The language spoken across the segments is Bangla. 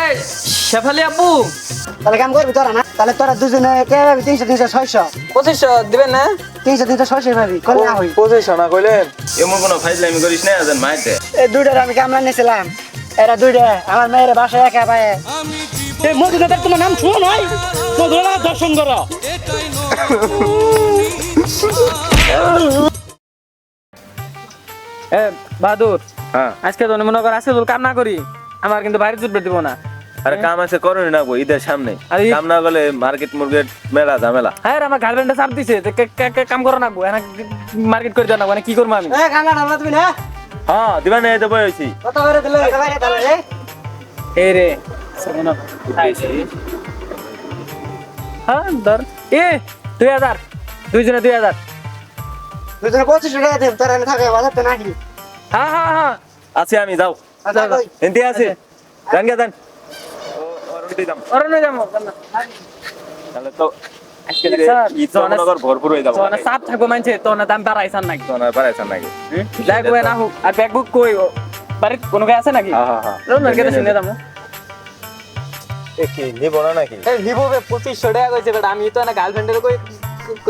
এই শেফালি আপু তাহলে কাম করবি তোরা না? তাহলে তোরা দুজনে কে ভাবি? তিনশো তিনশো ছয়শো। পঁচিশশো দিবেন না? তিনশো তিনশো ছয়শো ভাবি করলে না হই। পঁচিশশো না কইলেন? এমন কোনো ফাইজলামি করিস না মাইতে। এই দুইটার আমি কামলা নিয়েছিলাম। এরা দুইটা আমার মেয়ের বাসায় একা পায়ে। এই তোমার নাম শুনো নয় মধুনাথ দর্শন করো। এ বাহাদুর। হ্যাঁ। আজকে তো মনে কর আজকে তোর কাম না করি। আমার কিন্তু বাইরে জুটবে দিব না। আরে কাম আছে করুন না গো ঈদের সামনে। কাম না গেলে মার্কেট মুরগেট মেলা ঝামেলা। হ্যাঁ আমার গার্লফ্রেন্ডে চাপ দিছে তো কে- কে- কে কাম করো না গো এনা মার্কেট করে দেওয়া না মানে কি করব আমি? এ কামলা নামলা তুমি না। হ্যাঁ দিবা না এতে বইছি কত করে দিলে? কত করে রে এই। রে শোনো আইছি হ্যাঁ ধর। এ দুই হাজার। দুইজনে দুই হাজার। দুজনে পঁচিশশো টাকা দেব তোরা এনে থাকে বাজার তো নাকি? হ্যাঁ হ্যাঁ হ্যাঁ। আছে আমি যাও। এনতে আছে? জান গে জান দাম ওরা নিয়ে যাব তাহলে তো আজকে স্যার, ঈদ তো কর ভরপুর হয়ে যাব চাপ থাকব মানছে তো না দাম বাড়াইছান নাকি? সোনার নাকি? যাই কই না হোক আর ব্যাগ বুক কই বাড়ির কোনো গায়ে আছে নাকি? হ্যাঁ হ্যাঁ মার্কেটে শুনে দামো কি নিব না নাকি? এই নিবো বে পঁচিশশো টাকা কইছে বেটা আমি তো না গার্লফ্রেন্ডের কই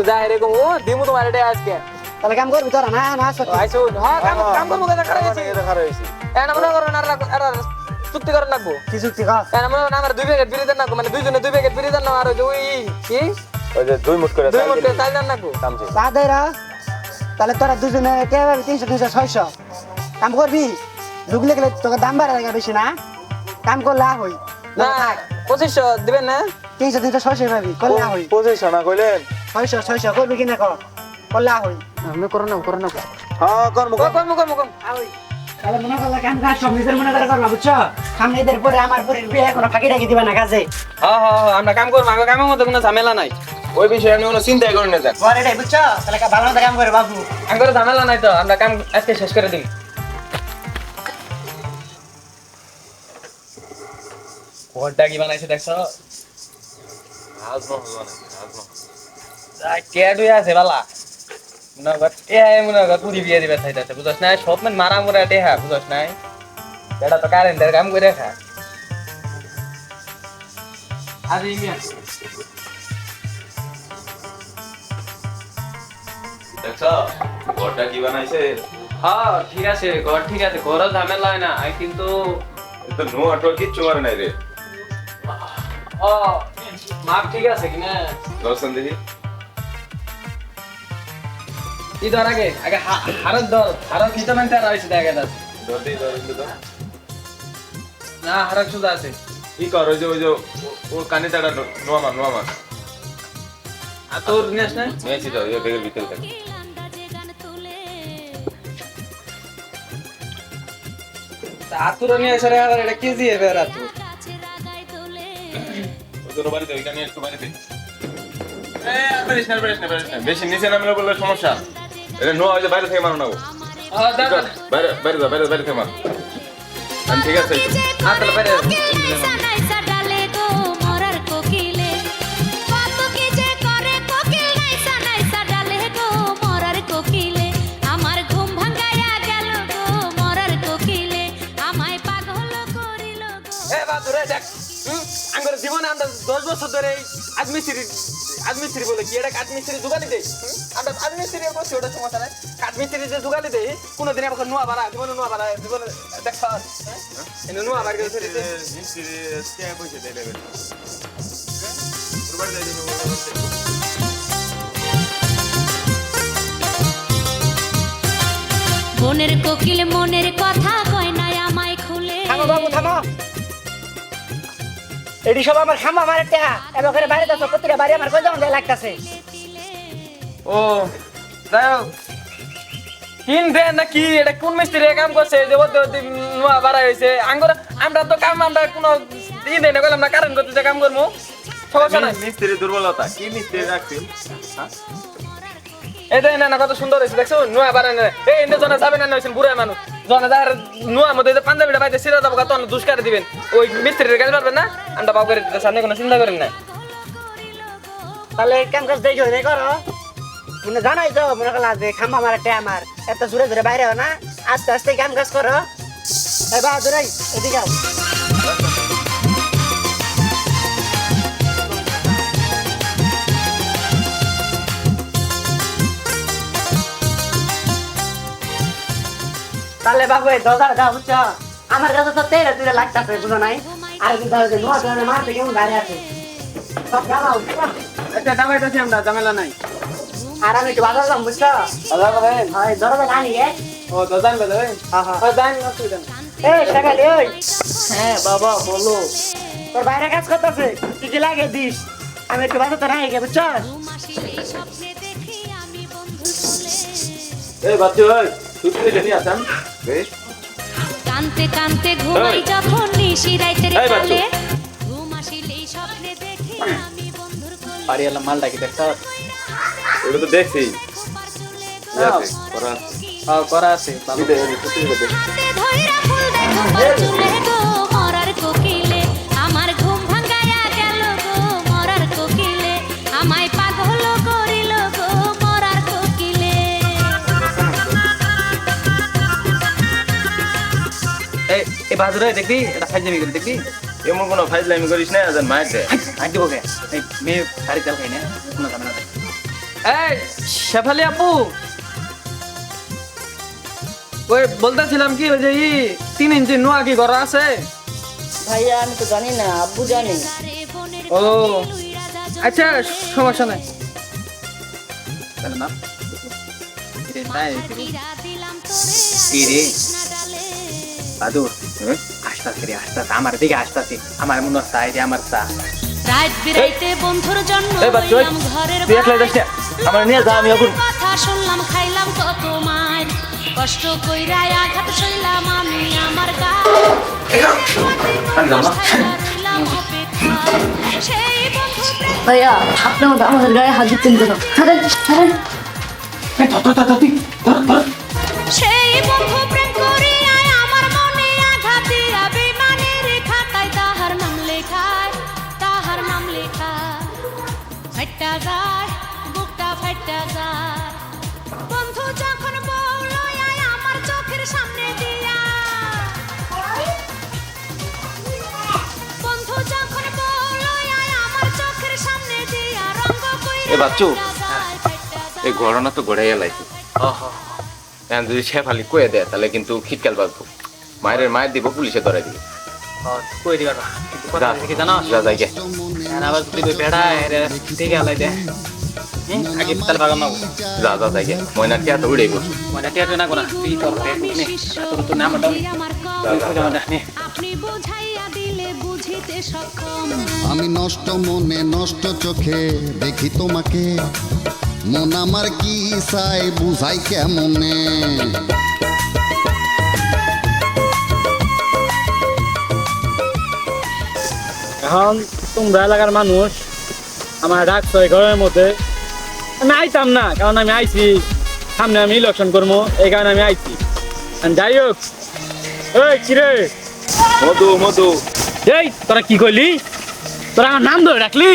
যাই রে কম ও দিমু তোমার এটা আজকে। তাহলে কাম করবি তোরা না না সত্যি। আইসো হ্যাঁ কাম কাম করব কথা খারাপ হয়েছে। খারাপ হয়েছে। এনা মনে করো না আর- আর আর চুক্তি করেন নাকবো কি যুক্তি কর? এনা মনে করো আমার দুই প্যাকেট বিড়ি দেন নাকবো মানে দুইজনে দুই প্যাকেট বিড়ি দেন না আর ওই কি? ওই যে দুই মুঠ করে দুই মুঠ দিলি। চাল দেন নাকবো কামছে বাদেরা তাহলে তোরা দুজনে কে ভাবি তিনশো তিনশো ছয়শো। কাম করবি? ঢুকলে গেলে তোকে দাম বাড়া লাগে বেশি না? কাম করলে হই। না পঁচিশশো দিবেন না? তিনশো তিনশো ছয়শো ভাবি করলে হই। পঁচিশশো না কইলেন? ছয়শো ছয়শো করবি কিনা কর। করলে আ হই আমি করো না করো না হ্যাঁ করব কম কম কম কম আ তাহলে মনে করলে কাম কাজ সব নিজের মনে করে করবা বুঝছ সামনে ঈদের পরে আমার পরে বিয়ে কোনো ফাঁকি টাকি দিবা না কাজে হ্যাঁ হ্যাঁ হ্যাঁ, আমরা কাম করব আমার কামের মধ্যে কোনো ঝামেলা নাই। ওই বিষয়ে আমি কোনো চিন্তাই করি না পরে এটাই বুঝছ তাহলে ভালো মতো কাম করে বাবু। আমি করে ঝামেলা নাই তো আমরা কাম আজকে শেষ করে দিই। ঘরটা কি বানাইছে দেখছ? কেয়ার হয়ে আছে বালা? মনে কর টেহা মনে কর পুরি বিয়ে দিবে চাইতেছে বুঝছ না সব মানে মারা মোরা টেহা বুঝছ না এটা তো কারেন্টের কাম করে খা আর ইমিয়া দেখছ ঘরটা কি বানাইছে? হ্যাঁ ঠিক আছে ঘর ঠিক আছে ঘরও ঝামেলা হয় না কিন্তু এ তো নো অটো কিচ্ছু করে নাই রে ও মাপ ঠিক আছে কিনা দর্শন দেখি। কি ধর আগে আগে হারত ধর হারত কি তো মানতে আর দেখা যাচ্ছে। ধর দিই ধর দিই তো না হারত শুধু আছে। কি কর ওই যে ওই যে ওর কানে তাড়া নোয়া মান নোয়া মান আর তোর না নিয়েছি তো ওই ব্যাগের ভিতরে থাকে। আর তোর নিয়ে এসে রে এটা কি দিয়ে বের তোর ওই তোর বাড়িতে ওইখানে একটু বাড়িতে। বেশি নিচে নামলে বললে সমস্যা। এটা ওই যে বাইরে থেকে মারো না গো। হ্যাঁ ঠিক আছে? বাইরে বাইরে যাও, বাইরে বাইরে থেকে মার ঠিক আছে। আর তাহলে বাইরে আমার ঘুম ভাঙ্গাইয়া গেল গো মরার কোকিলে। আমায় পাগল করিল গো। এ বা তোরে দেখ হুম জীবনে আমরা দশ বছর ধরে আজমিস্ত্রি আজমিস্ত্রি বলে কি? এটা কাঠমিস্ত্রি জুগালি দেই আমরা আজমিস্ত্রি করছি ওটা সমস্যা নাই। যে জুগালি দেই কোনোদিন আমাকে নোয়া বাড়া জীবনে নোয়া বাড়া জীবনে দেখ হ্যাঁ। এনে নোয়া বাড়ি করে মিস্ত্রি, পয়সা দেয় দেবে? হ্যাঁ? মনের কোকিল মনের কথা কয় নাই আমায় খুলে। থামো বাবু থামো। এটি সব আমার খামা আমার টেহা এবার বাইরে যাচ্ছ প্রতিটা বাড়ি আমার কই যেমন লাগতেছে। ও যাই হোক। কিন দেন না কি এটা কোন মিস্ত্রি কাম করছে? ওদের নোয়া বাড়া হয়েছে। আঙ্গুর আমরা তো কাম আমরা কোনো ই দেই না কইলাম না কারেন্ট করতে কাম করব সমস্যা নাই। মিস্ত্রি দুর্বলতা কি মিস্ত্রি রাখছেন? হ্যাঁ? এটা না না কত সুন্দর হয়েছে দেখছ? নোয়া বাড়া না। এই এনে জনে যাবে না হয়েছেন বুড়া মানুষ। জনে যার নোয়া মধ্যে যে পাঞ্জাবিটা বাইতে সিরা যাব তখন দুষ্কারে দিবেন। ওই মিস্ত্রির কাজ পারবেন না? আমরা বাবু করে সামনে কোনো চিন্তা করেন না তাহলে কাম কাজ দেখো মনে জানাই তো, মনে করলা যে খাম্বা মারা টে আমার। এত জোরে জোরে বাইরে না, আস্তে আস্তে কাম কাজ করো। এ বাহাদুর এদিকে আও তাহলে বাবু, এই দশ হাজার বুঝছ? আমার কাছে তো তেরো তেরো লাখ টাকা বুঝো নাই? আর কিন্তু নোয়া মারতে কেমন গাড়ি আছে? সব এটা তো আমরা জামেলা নাই। আর আমি একটু বাজার যাম বুঝছ? বাজার করেন হয় গে। ও হ্যাঁ হ্যাঁ। এই ওই। হ্যাঁ বাবা বলো। তোর বাইরে কাজ করতেছে কি কি লাগে দিস? আমি একটু বাজার তো নাই গে বুঝছ? ঘুমাসিলে স্বপ্নে দেখি আমি বন্ধুর কোলে এই। বাচ্চা ভাই তুই থেকে নিয়ে আসাম কানতে কানতে ঘুমাই যখন নিশি ঘুমাসিলেই স্বপ্নে দেখি আমি বন্ধুর কোলে। বাড়ি এলাম মালটা কি দেখছ এটা তো দেখছি হ্যাঁ। করা আছে। হ্যাঁ চুলে আমার ঘুম ভাঙায়া গেল গো মরার কোকিলে আমায় পাগল করিল গো মরার কোকিলে এই এই বাজারে দেখবি এটা এমন কোনো ফাইজলামি করিস না মায়ের দেয় দিব কে মেয়ে শাড়ি তেল খাই না এই শেফালি আপু ওই বলতেছিলাম কি ওই যে ই তিন ইঞ্চি নোয়া কি করা আছে? ভাইয়া আমি তো জানি না আব্বু জানি। ও আচ্ছা সমস্যা নাই। আসতাছে রে। আসতাছে আমার দিকে আসতাছে আমার মনে হচ্ছে আমার চা। রাত বিরাইতে বন্ধুর জন্য ঘরের আমার নিয়ে যা, আমি এখন- কথা শুনলাম খাইলাম কত মার কষ্ট কইরা আঘাত সইলাম আমি আমার ভাইয়া আপনি আমাদের- আমাদের গায়ে হাজির সেই এ বাচ্চু। এই ঘটনা তো গড়াইয়া লাইছি। যদি শেফালি কয়ে দেয় তাহলে কিন্তু খিটকাল বাঁধবো মায়ের মায়ের দিব পুলিশে ধরে দিবে। কই দিবা না? কিন্তু কথা কি জানো যা যাই গে। আবার তুই বেড়া এরে ঠিক আলাই দে আগে তাহলে বাগান নাও যা যা যাই গে। ময়না টিয়া তো উড়ে টিয়া না কোনা তুই তোর নে তোর তো নাম দাও। নে আপনি বুঝিতে সক্ষম। আমি নষ্ট মনে নষ্ট চোখে দেখি তোমাকে। মন আমার কি চাই বুঝাই কেমনে? এখন তোমরা এলাকার মানুষ আমার এই ঘরের মধ্যে আমি আইতাম না কারণ আমি আইছি সামনে আমি ইলেকশন করব এই কারণে আমি আইছি। যাই হোক এই কিরে? মধু মধু। এই তোরা কি করলি তোরা আমার নাম ধরে রাখলি?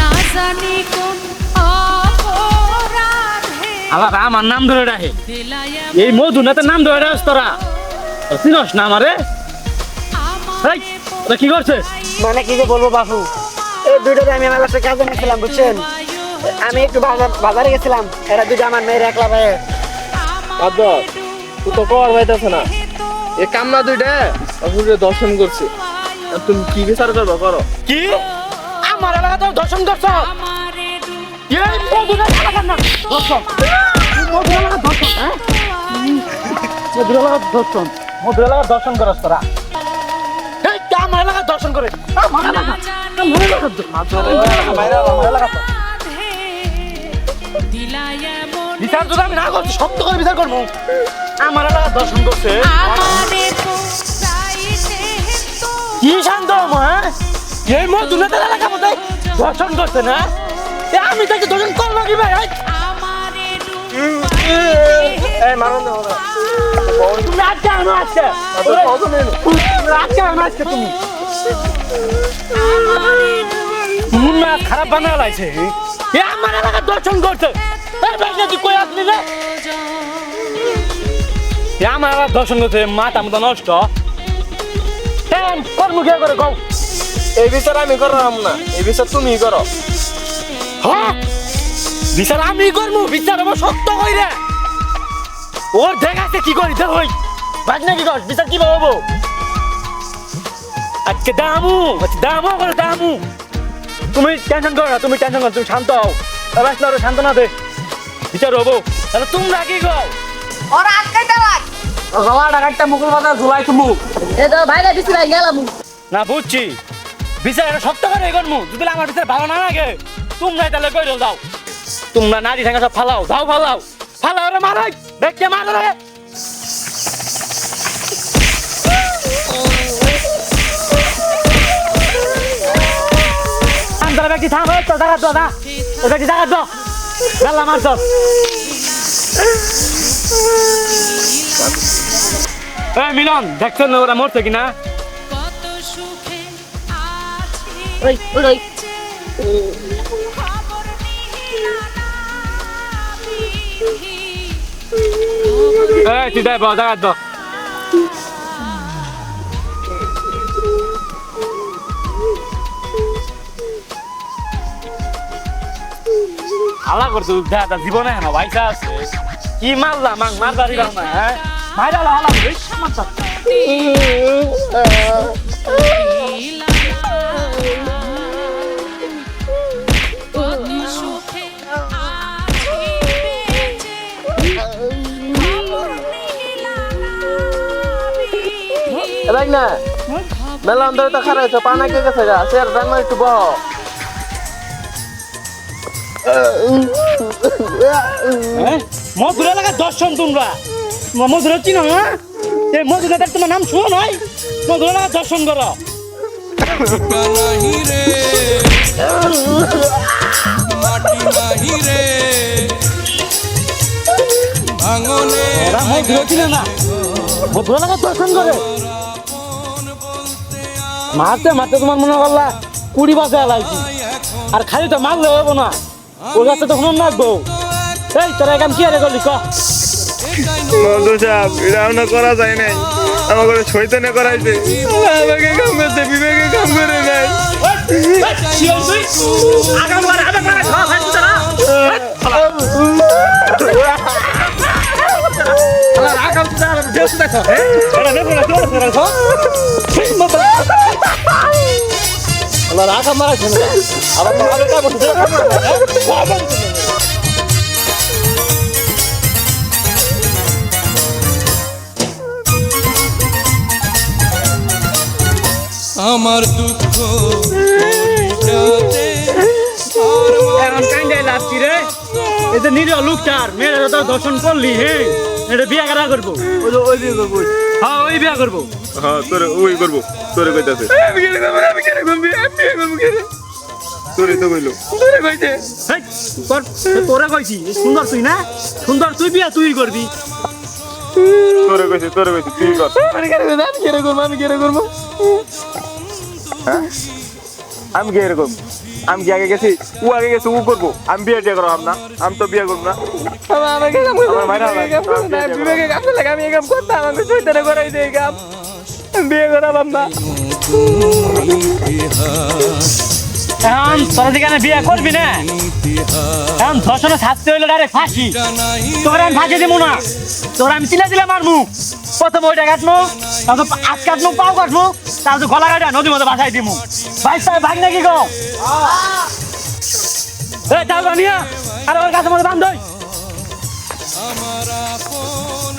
না জানি আবার আমার নাম ধরে রাখে। এই মধুনাথের নাম ধরে রাখ তোরা। চিনস না আমারে? এই তোরা কি করছিস? মানে কি যে বলব বাবু এই দুইটাতে আমি আমার বাসায় কাজে গেছিলাম বুঝছেন? আমি একটু বাজার বাজারে গেছিলাম। এরা দুটো আমার মেয়ের একলা ভাই তুই তো কর পাইতেছ না। এ কামনা দুইটা। অসুরে দর্শন করছে। আর তুমি কি বিচার করব করো? কি? আমার এলাকা তো দর্শন করছ? এই মধুনাথ এলাকার না। দর্শন। মধুর এলাকার দর্শন হ্যাঁ মধুর এলাকার দর্শন। মধুর এলাকার দর্শন করস তোরা আমার এলাকার দর্শন করে। আমার এলাকা এলাকা। বিচার যদি আমি না করছি শব্দ করে বিচার করব। আমার এলাকা দর্শন করছে। কি শান্ত হ্যাঁ? এই মধুনাথের এলাকার মধ্যে দর্শন করছে না? এ আমি তাকে দর্শন করল কি ভাই? এই, আমারে এই মারুন না ওরা। তুমি খারাপ বানা লাগছে এ আমার এলাকা দর্শন করছে। তুই কই আসলি রে? এ আমার এলাকা দর্শন করছে মাথা মতো নষ্ট। কর্ম কে করে কও? এই বিচার আমি করলাম না এই বিচার তুমি করো। হ্যাঁ? বিচার আমি করব বিচার আমার সত্য কইরে। ওর দেখাচ্ছে কি করি দেখ ওই ভাগ নাকি কর বিচার কি হব? আজকে দামু আজকে দামু করে দামু। তুমি টেনশন করো না তুমি টেনশন করো তুমি শান্ত হও। শান্ত না দে বিচার হব। তাহলে তোমরা কি গো ওরা আটকাই দেওয়াই গলা ডাকাতটা মুকুল বাজার ঝুলাই তুমি। এ তো ভাই গেলাম। না বুঝছি। বিচার এটা শক্ত করে করমু যদি আমার বিচার ভালো না লাগে তোমরাই তাহলে কই দাও। তোমরা নারী ঠেঙ্গা সব ফালাও দাও ফালাও। ফালাও রে মারাই দেখতে মারো রে। ব্যক্তি থাম তো জায়গা দাও না ব্যক্তি জায়গা দাও গাল্লা মারছ এই মিলন দেখছ না ওরা মরছে কিনা? ওই ওই এই তুই দেয় জায়গা দাও হালা করছ দাদা জীবনে না ভাইসা আছে কি মারলা মাং মারবা দিলাম না হ্যাঁ মাইরা হালা হালা এই মারতা নীলা না। কত সুখে আছি বেঁচে। খবর নিহিলা না বিহি। রাখ না মেলা অন্তরে তো খারাপ হয়েছে পানা কে গেছে গা সে রান্না একটু বহ হ্যাঁ মধুর এলাকার দর্শন তোমরা। মধুর চিনো না এই মধুর তোমার নাম শুনো নয় মধুর এলাকার দর্শন করো। মারতে মারতে তোমার মনে করলা কুড়ি বাজে আর খালি তো মারলে হব না। ওর কাছে তো হুনুন রাখব এই তোরা একাম কি আরে করলি ক মধু সাহেব এটা আমরা করা যায় নাই আমার করে শৈতানে করাইছে আমাকে কাম করতে বিবেকে কাম করে নাই রাখা মারা আবার আমার দুঃখ যাতে আর এখন কাইন্দাই লাগছি রে? যে নিরীহ লোকটার মেয়েরা তো দর্শন করলি হ্যাঁ এটা বিয়া করা করব। ওই যে করব হ্যাঁ ওই বিয়া করব। হ্যাঁ তোরে ওই করব। তোরে কইতাছে। আমি কেন করব আমি কেন করব আমি কেন করব তোরে তো কইলো। তোরে কইছে হেই, কর এ তোরা কইছি সুন্দর তুই না? সুন্দর তুই বিয়া তুই করবি। তোরে কইছে তোরে কইছে তুই কর। আমি কেন করব আমি কেন করব আমি কেন করব আমি কি এরকম আমি কি আগে গেছি? ও আগে গেছে ও করব। আমি বিয়ে টিয়া করাম না। আমি তো বিয়ে করব না। আমার করব করব করলে আমি এই কাম করতাম আমি চৈতানে করাই দেই কাম। আমি বিয়ে করাবাম না এখন তোরা যেখানে বিয়া করবি না? এখন ধর্ষণে শাস্তি হইল ডাইরেক্ট ফাঁসি। তোরা আমি ফাঁসি দিব না। তোরা আমি চিলা দিলে মারমু। প্রথম ওইটা কাটমু, তারপর আজ কাটমু, পাও কাটমু, তারপর গলা কাটা নদীর মধ্যে বাসাই দিমু। ভাই সাহেব, ভাগ নাকি গো? এই তাহলে নিয়া। আর ওর কাছে মধ্যে বান্ধই আমার আপন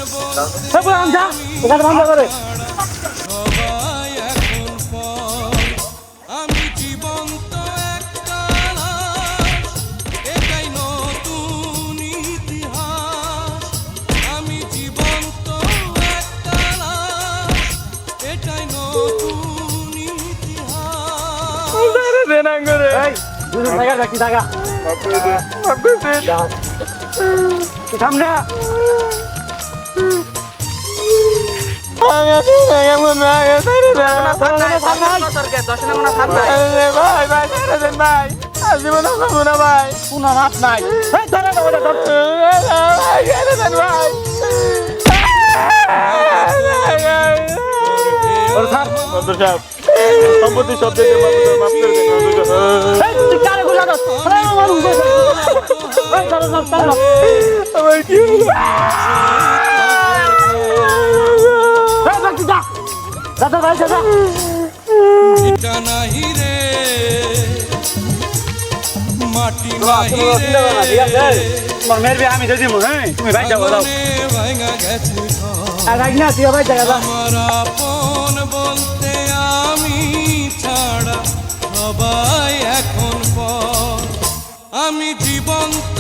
কাছে বান্ধ করে। তুই সামনে মনে ভাই দাও সম্পত্তি সব দিতে মাফ করে দেন তুই কারে গুলা দাস? আরে, আমার যা। এই, চলো, চলো, চলো। আমার কি যা, ভাই, যা, যা। নাহি রে মাটি নাহি রে তোমার মেয়ের বিয়ে আমি দিয়ে দিবো, হ্যাঁ? তুমি ভাই যাও, ভাঙা আর রাখ না, তুই ভাই জায়গা আপন আমি জীবন্ত